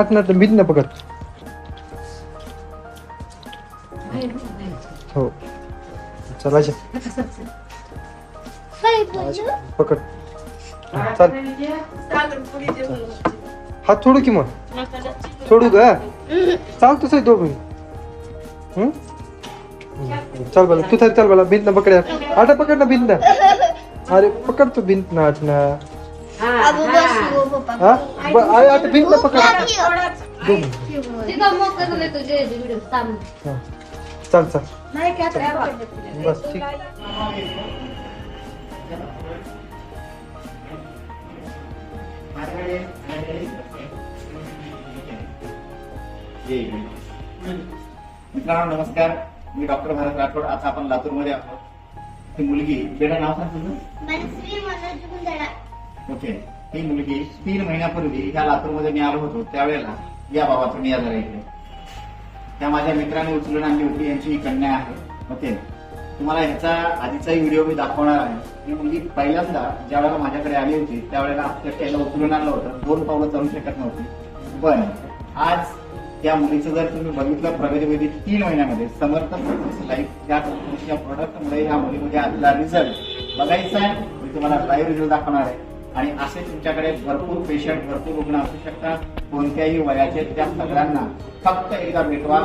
आत ना तर भीत ना पकड. हो चल पकड हं, चल. हात सोडू की मग. सोडू का चाल तसं आहे दोघं हं? हं, चल बोला तू तरी चल बोला भिंत ना पकड आटा पकड ना भिंत अरे पकड तू भिंत ना आठ ना ब- अरे आता भिंत ना पकड. चल चल नाही काय आता पकडलं तुला. बस ठीक मित्रांनो नमस्कार. मी डॉक्टर भारत राठोड. आता आपण लातूरमध्ये आहोत. ही मुलगी बेटा नाव सांग तुझं. ओके. ही मुलगी तीन महिन्यापूर्वी ह्या लातूरमध्ये मी आलो होतो. त्यावेळेला या बाबा तुम्ही या जरा इकडे त्या माझ्या मित्राने उचलून आणली होती. यांची ही कन्या आहे. ओके. तुम्हाला ह्याचा आधीचाही व्हिडिओ मी दाखवणार आहे. ही मुलगी पहिल्यांदा ज्या वेळेला माझ्याकडे आली होती त्यावेळेला अक्षरशः उचलून आणलं होतं. दोन पावलं चालू शकत नव्हती. पण आज त्या मुलीचं जर तुम्ही बघितलं प्रगतीमध्ये तीन महिन्यामध्ये समर्थ लाईफ या कंपनीच्या प्रोडक्टमुळे या मुलीमध्ये आलेला रिझल्ट बघायचा आहे मी तुम्हाला लाईव्ह रिझल्ट दाखवणार आहे. आणि असे तुमच्याकडे भरपूर पेशंट भरपूर रुग्ण असू शकतात कोणत्याही वयाचे त्या सगळ्यांना फक्त एकदा भेटवा.